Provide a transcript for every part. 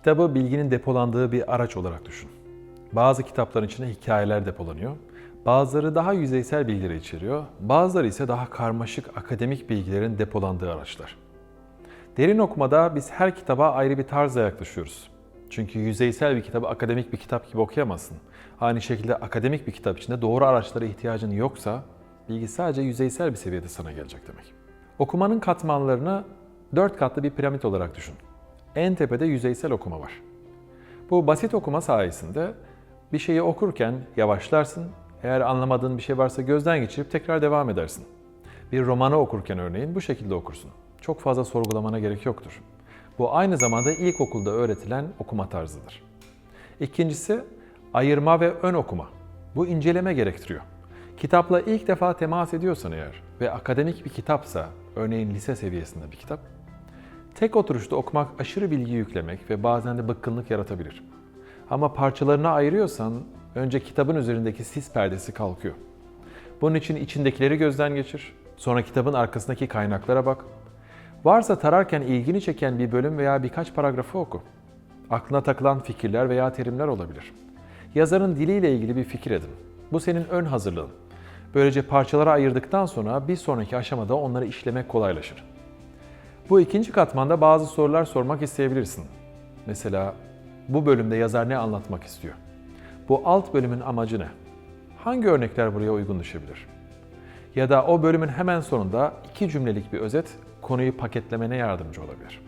Kitabı bilginin depolandığı bir araç olarak düşün. Bazı kitapların içine hikayeler depolanıyor. Bazıları daha yüzeysel bilgileri içeriyor. Bazıları ise daha karmaşık akademik bilgilerin depolandığı araçlar. Derin okumada biz her kitaba ayrı bir tarzla yaklaşıyoruz. Çünkü yüzeysel bir kitabı akademik bir kitap gibi okuyamazsın. Aynı şekilde akademik bir kitap içinde doğru araçlara ihtiyacın yoksa bilgi sadece yüzeysel bir seviyede sana gelecek demek. Okumanın katmanlarını dört katlı bir piramit olarak düşün. En tepede yüzeysel okuma var. Bu basit okuma sayesinde bir şeyi okurken yavaşlarsın. Eğer anlamadığın bir şey varsa gözden geçirip tekrar devam edersin. Bir romanı okurken örneğin bu şekilde okursun. Çok fazla sorgulamana gerek yoktur. Bu aynı zamanda ilkokulda öğretilen okuma tarzıdır. İkincisi ayırma ve ön okuma. Bu inceleme gerektiriyor. Kitapla ilk defa temas ediyorsan eğer ve akademik bir kitapsa, örneğin lise seviyesinde bir kitap, tek oturuşta okumak aşırı bilgi yüklemek ve bazen de bıkkınlık yaratabilir. Ama parçalarına ayırıyorsan önce kitabın üzerindeki sis perdesi kalkıyor. Bunun için içindekileri gözden geçir. Sonra kitabın arkasındaki kaynaklara bak. Varsa tararken ilgini çeken bir bölüm veya birkaç paragrafı oku. Aklına takılan fikirler veya terimler olabilir. Yazarın diliyle ilgili bir fikir edin. Bu senin ön hazırlığın. Böylece parçalara ayırdıktan sonra bir sonraki aşamada onları işlemek kolaylaşır. Bu ikinci katmanda bazı sorular sormak isteyebilirsin. Mesela bu bölümde yazar ne anlatmak istiyor? Bu alt bölümün amacı ne? Hangi örnekler buraya uygun düşebilir? Ya da o bölümün hemen sonunda iki cümlelik bir özet konuyu paketlemene yardımcı olabilir.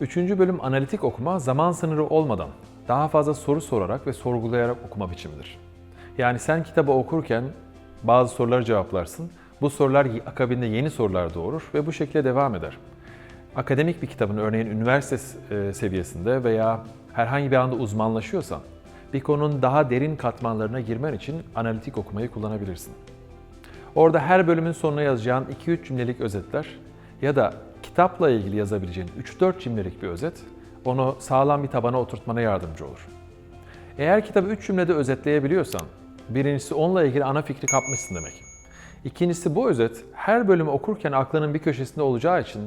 Üçüncü bölüm analitik okuma zaman sınırı olmadan daha fazla soru sorarak ve sorgulayarak okuma biçimidir. Yani sen kitabı okurken bazı soruları cevaplarsın. Bu sorular akabinde yeni sorular doğurur ve bu şekilde devam eder. Akademik bir kitabın örneğin üniversite e, seviyesinde veya herhangi bir anda uzmanlaşıyorsan bir konunun daha derin katmanlarına girmen için analitik okumayı kullanabilirsin. Orada her bölümün sonuna yazacağın 2-3 cümlelik özetler ya da kitapla ilgili yazabileceğin 3-4 cümlelik bir özet onu sağlam bir tabana oturtmana yardımcı olur. Eğer kitabı 3 cümlede özetleyebiliyorsan, birincisi onunla ilgili ana fikri kapmışsın demek. İkincisi bu özet her bölümü okurken aklının bir köşesinde olacağı için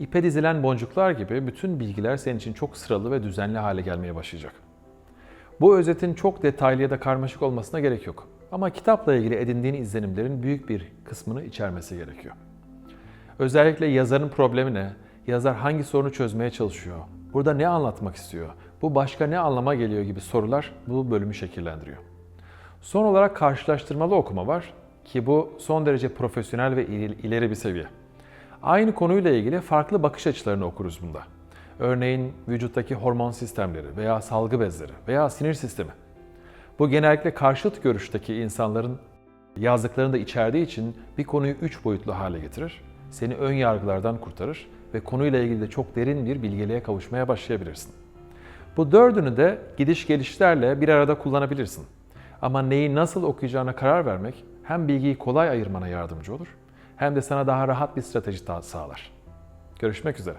ipe dizilen boncuklar gibi bütün bilgiler senin için çok sıralı ve düzenli hale gelmeye başlayacak. Bu özetin çok detaylı ya da karmaşık olmasına gerek yok. Ama kitapla ilgili edindiğin izlenimlerin büyük bir kısmını içermesi gerekiyor. Özellikle yazarın problemi ne? Yazar hangi sorunu çözmeye çalışıyor? Burada ne anlatmak istiyor? Bu başka ne anlama geliyor gibi sorular bu bölümü şekillendiriyor. Son olarak karşılaştırmalı okuma var ki bu son derece profesyonel ve ileri bir seviye. Aynı konuyla ilgili farklı bakış açılarını okuruz bunda. Örneğin vücuttaki hormon sistemleri veya salgı bezleri veya sinir sistemi. Bu genellikle karşıt görüşteki insanların yazdıklarını da içerdiği için bir konuyu üç boyutlu hale getirir, seni ön yargılardan kurtarır ve konuyla ilgili de çok derin bir bilgeliğe kavuşmaya başlayabilirsin. Bu dördünü de gidiş gelişlerle bir arada kullanabilirsin. Ama neyi nasıl okuyacağına karar vermek hem bilgiyi kolay ayırmana yardımcı olur hem de sana daha rahat bir strateji sağlar. Görüşmek üzere.